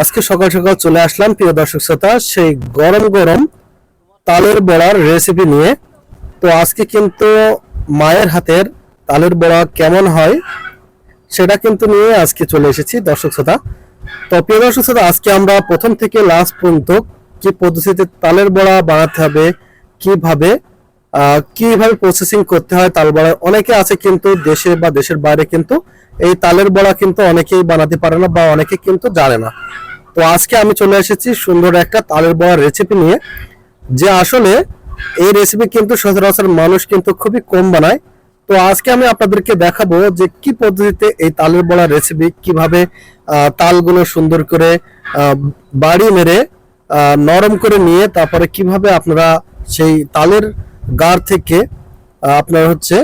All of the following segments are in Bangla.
আজকে সকাল সকাল চলে আসলাম, প্রিয় দর্শক শ্রোতা, সেই গরম গরম তালের বড়ার রেসিপি নিয়ে। তো আজকে কিন্তু মায়ের হাতের তালের বড়া কেমন হয় সেটা কিন্তু নিয়ে আজকে চলে এসেছি, দর্শক শ্রোতা। তো প্রিয় দর্শক শ্রোতা, আজকে আমরা প্রথম থেকে লাস্ট পর্যন্ত কি পদ্ধতিতে তালের বড়া বানাতে হবে, কীভাবে কীভাবে প্রসেসিং করতে হয় তাল বড়া অনেকে আছে কিন্তু দেশে বা দেশের বাইরে কিন্তু এই তালের বড়া কিন্তু অনেকেই বানাতে পারে না বা অনেকে কিন্তু জানে না। তো আজকে আমি চলে এসেছি সুন্দর একটা তালের বড়ার রেসিপি নিয়ে, যে আসলে এই রেসিপি কিন্তু সচরাচর মানুষ কিন্তু খুবই কম বানায়। তো আজকে আমি আপনাদেরকে দেখাবো যে কি পদ্ধতিতে এই তালের বড়া রেসিপি কীভাবে তালগুলো সুন্দর করে বাড়ি মেরে নরম করে নিয়ে তারপরে কীভাবে আপনারা সেই তালের গার থেকে আপনার হচ্ছে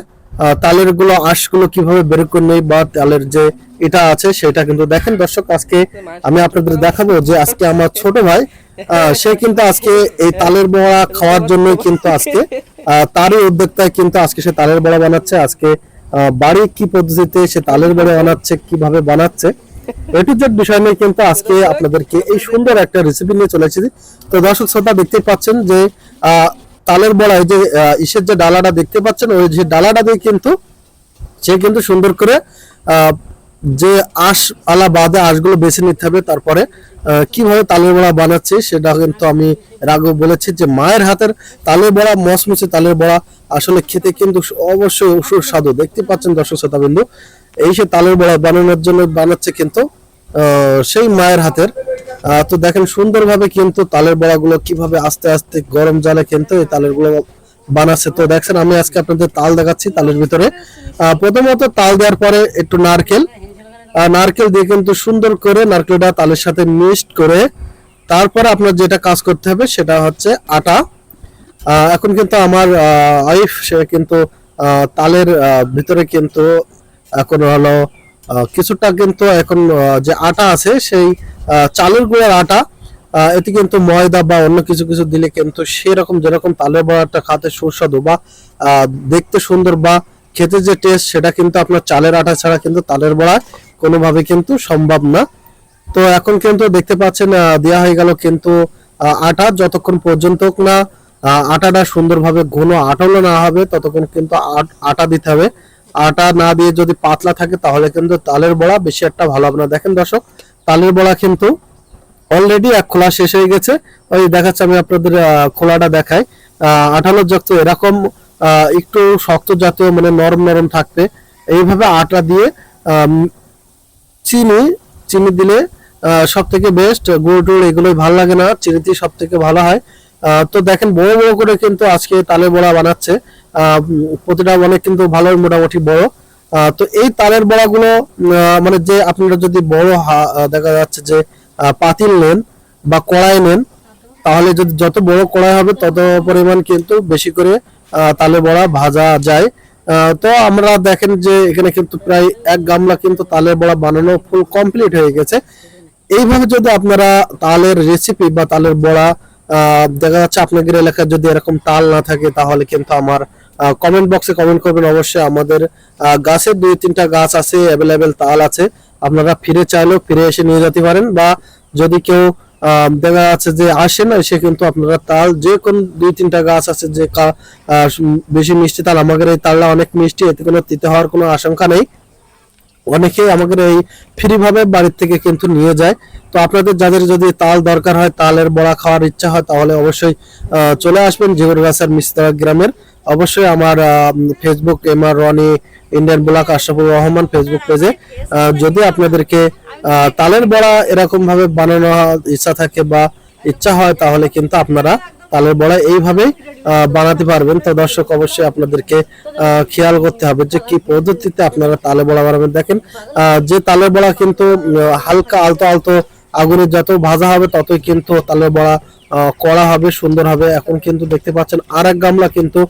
তালেরগুলো, আঁশগুলো কীভাবে বের করে নেই বা তালের যে এটা আছে সেটা কিন্তু দেখেন দর্শক, আজকে আমি আপনাদের দেখাবো যে আজকে আমার ছোট ভাই সে কিন্তু আজকে এই তালের বড়া খাওয়ার জন্য কিন্তু আজকে তারই উদ্যোক্তায় কিন্তু আজকে সে তালের বড়া বানাচ্ছে। আজকে বাড়ি কি পদ্ধতিতে সে তালের বড়া বানাচ্ছে, কীভাবে বানাচ্ছে এটু বিষয় নিয়ে কিন্তু আজকে আপনাদেরকে এই সুন্দর একটা রেসিপি নিয়ে চলে তো দর্শক, শ্রোতা দেখতেই পাচ্ছেন যে তালের বড়ায় যে ইসের যে ডালাটা দেখতে পাচ্ছেন, ওই যে ডালাটা দিয়ে কিন্তু সে কিন্তু সুন্দর করে যে আঁশ আলা বাদে আঁশগুলো বেছে নিতে হবে, তারপরে কীভাবে তালের বড়া বানাচ্ছে, সেটা কিন্তু আমি এর আগে বলেছি যে মায়ের হাতের তালের বড়া মসমসে তালের বড়া আসলে খেতে কিন্তু অবশ্যই সুস্বাদু। দেখতে পাচ্ছেন দর্শক শ্রোতা বিন্দু এই সে তালের বড়া বানানোর জন্য বানাচ্ছে কিন্তু সেই মায়ের হাতের তো দেখেন সুন্দরভাবে কিন্তু তালের বড়াগুলো কীভাবে আস্তে আস্তে গরম জালে কিন্তু এই তালেরগুলো বানাচ্ছে। তো দেখছেন, আমি আজকে আপনাদের তাল দেখাচ্ছি তালের ভিতরে। প্রথমত তাল দেওয়ার পরে একটু নারকেল। নারকেল দিয়ে কিন্তু সুন্দর করে নারকেলটা তালের সাথে মিক্সড করে তারপরে আপনার যেটা কাজ করতে হবে সেটা হচ্ছে আটা। এখন কিন্তু আমার ওয়াইফ, সে কিন্তু তালের ভিতরে কিন্তু এখন হলো কিছুটা কিন্তু এখন যে আটা আছে সেই চালের গুঁড়ার আটা এতে কিন্তু ময়দা বা অন্য কিছু কিছু দিলে কিন্তু সেরকম যেরকম তালের বড়াটা খাতে সুস্বাদু বা দেখতে সুন্দর বা খেতে যে টেস্ট সেটা কিন্তু আপনার চালের আটা ছাড়া কিন্তু তালের বড়া কোনোভাবে কিন্তু সম্ভব না। তো এখন কিন্তু দেখতে পাচ্ছেন দেওয়া হয়ে গেল কিন্তু আটা। যতক্ষণ পর্যন্ত না আটাটা সুন্দরভাবে ঘন আটালো না হবে, ততক্ষণ কিন্তু আটা দিতে হবে। আটা না দিয়ে যদি পাতলা থাকে, তাহলে কিন্তু তালের বড়া বেশি একটা ভালো হবে না। দেখেন দর্শক তালের বড়া কিন্তু অলরেডি এক খোলা শেষ হয়ে গেছে। ওই দেখাচ্ছে আমি আপনাদের খোলাটা দেখাই। আঠালো যুক্ত এরকম একটু শক্ত জাতীয় মানে নরম নরম থাকবে এইভাবে আটা দিয়ে চিনি চিনি দিলে সব থেকে বেস্ট গুড় টুড় এগুলোই ভালো লাগে না চিনিতেই সব থেকে ভালো হয়। তো দেখেন, বড় বড় করে কিন্তু আজকে তালের বড়া বানাচ্ছে। প্রতিটা অনেক কিন্তু ভালো মোটামুটি বড়। তো এই তালের বড়াগুলো মানে যে আপনারা যদি বড় দেখা যাচ্ছে যে পাতিল নেন বা কড়াই নেন, তাহলে যদি যত বড় কড়াই হবে তত পরিমাণ কিন্তু বেশি করে তালে বড়া ভাজা যায়। তো আমরা দেখেন যে এখানে কিন্তু প্রায় এক গামলা কিন্তু তালের বড়া বানানো ফুল কমপ্লিট হয়ে গেছে। এইভাবে যদি আপনারা তালের রেসিপি বা তালের বড়া দেখা যাচ্ছে আপনাদের এলাকায় যদি এরকম তাল না থাকে, তাহলে কিন্তু আমার কমেন্ট বক্সে কমেন্ট করবেন। অবশ্যই আমাদের গাছের দুই তিনটা গাছ আছে অ্যাভেলেবেল তাল আছে। আপনারা ফিরে চাইলেও ফিরে এসে নিয়ে যেতে পারেন বা যদি কেউ দেখা যাচ্ছে যে আসে না, সে কিন্তু আপনারা তাল, যে কোন দুই তিনটা গাছ আছে যে বেশি মিষ্টি তাল, আমাদের এই তালটা অনেক মিষ্টি, এতে কোনো তিতে হওয়ার কোনো আশঙ্কা নেই। অনেকেই আমাদের এই ফ্রি ভাবে বাড়ির থেকে কিন্তু নিয়ে যায়। তো আপনাদের যাদের যদি তাল দরকার হয়, তালের বড়া খাওয়ার ইচ্ছা হয়, তাহলে অবশ্যই চলে আসবেন জিগরগাছার মিস্তারা গ্রামের। অবশ্যই আমার Facebook M R Roni, Indian blog Ashrafur Rahman Facebook পেজে যদি আপনাদেরকে তালের বড়া এরকম ভাবে বানানো ইচ্ছা থাকে বা ইচ্ছা হয়, তাহলে কিন্তু আপনারা তালের বড়া এইভাবে বানাতে পারবেন। তো দর্শক, অবশ্যই আপনাদেরকে খেয়াল করতে হবে যে কি পদ্ধতিতে আপনারা তালে বড়া বানাবেন। দেখেন যে তালের বড়া কিন্তু হালকা, আলতো আলতো আগুনে যত ভাজা হবে, ততই কিন্তু তালের বড়া করা হবে, সুন্দর হবে। এখন কিন্তু দেখতে পাচ্ছেন আর এক গামলা কিন্তু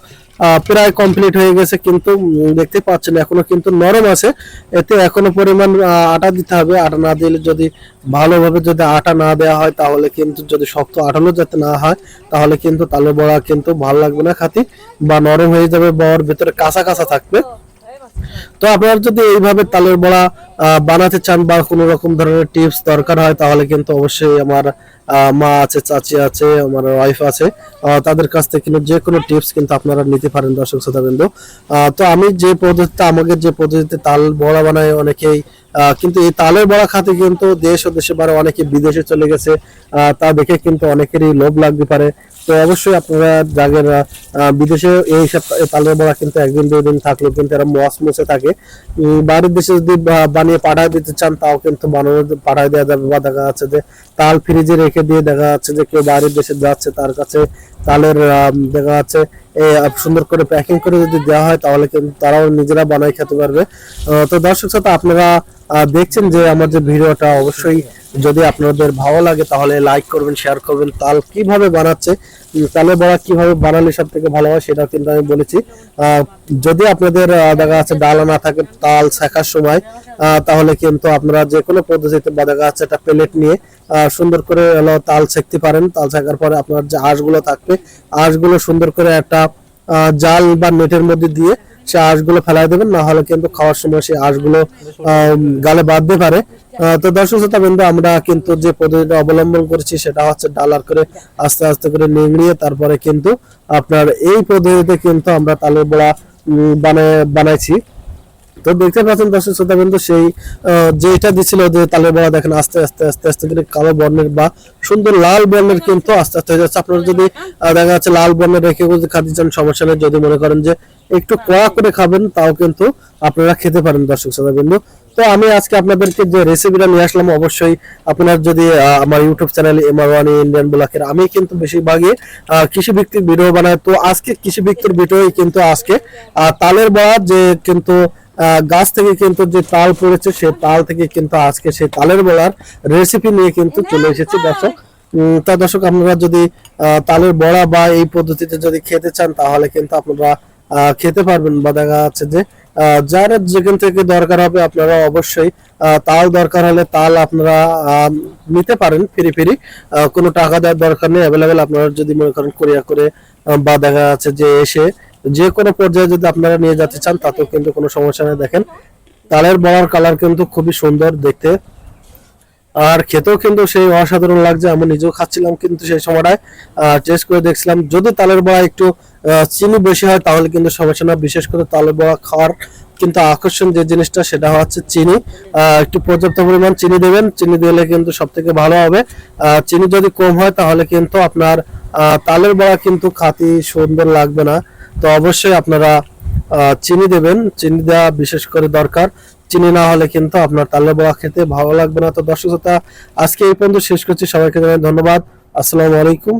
প্রায় কমপ্লিট হয়ে গেছে, কিন্তু দেখতে পাচ্ছেন, এখনও কিন্তু নরম আছে। এতে এখনও পরিমাণ আটা দিতে হবে। আটা না দিলে যদি ভালোভাবে যদি আটা না দেওয়া হয়, তাহলে কিন্তু যদি শক্ত আটানো যাতে না হয়, তাহলে কিন্তু তালের বড়া কিন্তু ভালো লাগবে না খাতি বা নরম হয়ে যাবে বা ওর ভিতরে কাঁচা কাঁচা থাকবে। তো আপনারা যদি এইভাবে তালের বড়া বানাতে চান বা কোনো রকম ধরনের টিপস দরকার হয়, তাহলে কিন্তু অবশ্যই আমার মা আছে, চাচি আছে, আমার ওয়াইফ আছে তাদের কাছ থেকে কিন্তু যে কোনো টিপস কিন্তু আপনারা নিতে পারেন দর্শক শ্রোতাবৃন্দ। তো আমি যে পদ্ধতিতে, আমাকে যে পদ্ধতিতে তাল বড়া বানায় অনেকেই কিন্তু এই তালের বড়া খাতে কিন্তু দেশ ও দেশে বারে অনেকে বিদেশে চলে গেছে তা দেখে কিন্তু অনেকেরই লোভ লাগতে পারে। তো অবশ্যই আপনারা যাদের বিদেশে এই সব তালের বড়া কিন্তু একদিন, দুই দিন থাকলেও কিন্তু এরা মস মুছে থাকে। বাইরের দেশে যদি বা- বানিয়ে পাঠায় দিতে চান, তাও কিন্তু বানানো পাঠায় দেওয়া যাবে বা দেখা যাচ্ছে যে তাল ফ্রিজে রেখে দিয়ে দেখা যাচ্ছে যে কেউ বাইরের দেশে যাচ্ছে, তার কাছে তালের দেখা যাচ্ছে সুন্দর করে প্যাকিং করে যদি দেওয়া হয়, তাহলে কিন্তু তারাও নিজেরা বানাই খেতে পারবে। তো দর্শক শ্রোতা, আপনারা দেখছেন যে আমার যে ভিডিওটা, অবশ্যই যদি আপনাদের ভালো লাগে, তাহলে লাইক করবেন শেয়ার করবেন। তাল কীভাবে বানাচ্ছে তালের বড়া কীভাবে বানালে সব থেকে ভালো হয় সেটা কিন্তু আমি বলেছি। যদি আপনাদের দেখা যাচ্ছে ডাল না থাকে, তাল শেখার সময় তাহলে কিন্তু আপনারা যে কোনো পদ্ধতিতে বা দেখা যাচ্ছে একটা প্লেট নিয়ে সুন্দর করে হলো তাল ছেঁকতে পারেন। তাল ছেঁকার পরে আপনার যে আঁশগুলো থাকবে, আঁশগুলো সুন্দর করে একটা জাল বা নেটের মধ্যে দিয়ে সে আঁশগুলো ফেলাই দেবেন। না হলে কিন্তু খাওয়ার সময় সেই আঁশগুলো গালে বাঁধতে পারে। তো দর্শক শ্রোতা বিন্দু আমরা কিন্তু যে পদ্ধতিটা অবলম্বন করেছি, সেটা হচ্ছে ডালার করে আস্তে আস্তে করে নিংড়িয়ে তারপরে কিন্তু আপনার এই পদ্ধতিতে কিন্তু আমরা তালের বড়া বানাইছি। তো দেখতে পাচ্ছেন দর্শক শ্রোতা বিন্দু সেই যেটা দিছিল যে তালের বড়া দেখেন আস্তে আস্তে আস্তে আস্তে করে কালো বর্ণের বা সুন্দর লাল বর্ণের কিন্তু আস্তে আস্তে হয়ে যাচ্ছে। আপনারা যদি দেখা যাচ্ছে লাল বর্ণের রেখে যদি খাতে চান সমস্যা নেই। যদি মনে করেন যে একটু কড়া করে খাবেন তাও কিন্তু আপনারা খেতে পারেন দর্শক শ্রোতা বিন্দু তো আমি আজকে আপনাদেরকে যে রেসিপিটা নিয়ে আসলাম অবশ্যই আপনার যদি আমার YouTube channel MR one Indian ব্লকের আমি কিন্তু বেশিরভাগই আহ, কৃষি ভিত্তিক ভিডিও বানাই। তো আজকে কৃষি ভিত্তিক ভিডিও কিন্তু আজকে তালের বড়া যে কিন্তু গাছ থেকে কিন্তু যে তাল পড়েছে সেই তাল থেকে কিন্তু আজকে সেই তালের বড়ার রেসিপি নিয়ে কিন্তু চলে এসেছে দর্শক তা দর্শক আপনারা যদি আহ, তালের বড়া বা এই পদ্ধতিতে যদি খেতে চান তাহলে কিন্তু আপনারা খেতে পারবেন। বা দেখা যাচ্ছে যে যার যেখান থেকে দরকার হবে আপনারা অবশ্যই তাল দরকার হলে তাল আপনারা আহ, নিতে পারেন ফিরি ফিরি। আহ, কোনো টাকা দেওয়ার দরকার নেই। অ্যাভেলেবেল আপনারা যদি মনে করেন কোরিয়া করে বা দেখা যাচ্ছে যে এসে যে কোনো পর্যায়ে যদি আপনারা নিয়ে যেতে চান, তাতেও কিন্তু কোনো সমস্যা নেই। দেখেন, তালের বড়ার কালার কিন্তু খুবই সুন্দর দেখতে। আর খেতেও কিন্তু সেই অসাধারণ লাগছে, আমি নিজেও খাচ্ছিলাম কিন্তু সেই সময়টায়। টেস্ট করে দেখছিলাম, যদি তালের বড়া একটু চিনি বেশি হয়, তাহলে কিন্তু সমস্যা না বিশেষ করে তালের বড়া খাওয়ার কিন্তু আকর্ষণ যে জিনিসটা, সেটা হচ্ছে চিনি। একটু পর্যাপ্ত পরিমাণ চিনি দেবেন। চিনি দিলে কিন্তু সব থেকে ভালো হবে। চিনি যদি কম হয়, তাহলে কিন্তু আপনার তালের বড়া কিন্তু খাতি সুন্দর লাগবে না। তো অবশ্যই আপনারা চিনি দেবেন। চিনি দেওয়া বিশেষ করে দরকার। চিনি না হলে কিন্তু আপনার তালে বড়া খেতে ভালো লাগবে না। তো দর্শক আজকে এই পর্যন্ত শেষ করছি। সবাইকে জানাই ধন্যবাদ। আসসালামু আলাইকুম।